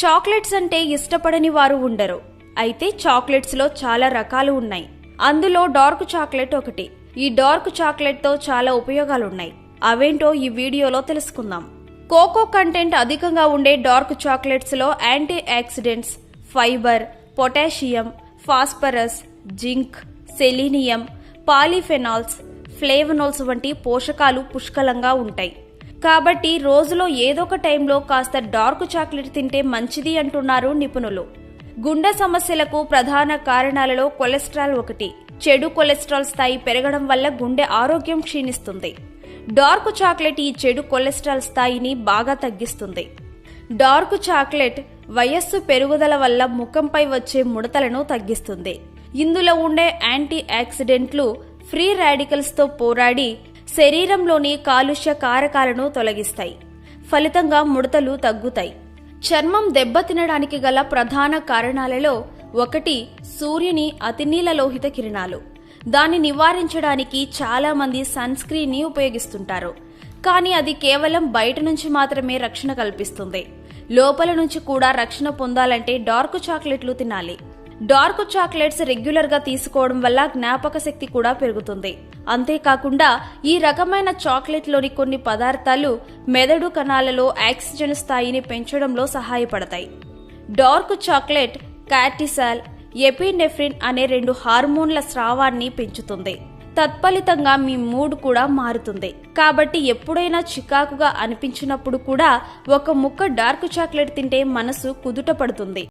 Chocolates అంటే ఇష్టపడని వారు ఉండరు. అయితే చాక్లెట్స్లో చాలా రకాలు ఉన్నాయి. అందులో డార్క్ చాక్లెట్ ఒకటి. ఈ డార్క్ చాక్లెట్తో చాలా ఉపయోగాలున్నాయి. అవేంటో ఈ వీడియోలో తెలుసుకుందాం. కోకో కంటెంట్ అధికంగా ఉండే dark చాక్లెట్స్లో antioxidants fibre potassium phosphorus zinc selenium polyphenols flavanols వంటి పోషకాలు పుష్కలంగా ఉంటాయి. కాబట్టి రోజులో ఏదో ఒక టైంలో కాస్త డార్క్ చాక్లెట్ తింటే మంచిది అంటున్నారు నిపుణులు. గుండె సమస్యలకు ప్రధాన కారణాలలో కొలెస్ట్రాల్ ఒకటి. చెడు కొలెస్ట్రాల్ స్థాయి పెరగడం వల్ల గుండె ఆరోగ్యం క్షీణిస్తుంది. డార్క్ చాక్లెట్ ఈ చెడు కొలెస్ట్రాల్ స్థాయిని బాగా తగ్గిస్తుంది. డార్క్ చాక్లెట్ వయస్సు పెరుగుదల వల్ల ముఖంపై వచ్చే ముడతలను తగ్గిస్తుంది. ఇందులో ఉండే యాంటీ ఆక్సిడెంట్లు ఫ్రీ రాడికల్స్తో పోరాడి శరీరంలోని కాలుష్య కారకాలను తొలగిస్తాయి. ఫలితంగా ముడతలు తగ్గుతాయి. చర్మం దెబ్బతినడానికి గల ప్రధాన కారణాలలో ఒకటి సూర్యుని అతినీల లోహిత కిరణాలు. దాన్ని నివారించడానికి చాలా మంది సన్ని ఉపయోగిస్తుంటారు. కానీ అది కేవలం బయట నుంచి మాత్రమే రక్షణ కల్పిస్తుంది. లోపల నుంచి కూడా రక్షణ పొందాలంటే డార్క్ చాక్లెట్లు తినాలి. డార్క్ చాక్లెట్స్ రెగ్యులర్గా తీసుకోవడం వల్ల జ్ఞాపక శక్తి కూడా పెరుగుతుంది. అంతేకాకుండా ఈ రకమైన చాక్లెట్లోని కొన్ని పదార్థాలు మెదడు కణాలలో ఆక్సిజన్ స్థాయిని పెంచడంలో సహాయపడతాయి. డార్క్ చాక్లెట్ కార్టిసాల్ ఎపినెఫ్రిన్ అనే రెండు హార్మోన్ల స్రావాన్ని పెంచుతుంది. తత్ఫలితంగా మీ మూడ్ కూడా మారుతుంది. కాబట్టి ఎప్పుడైనా చికాకుగా అనిపించినప్పుడు కూడా ఒక ముక్క డార్క్ చాక్లెట్ తింటే మనసు కుదుట పడుతుంది.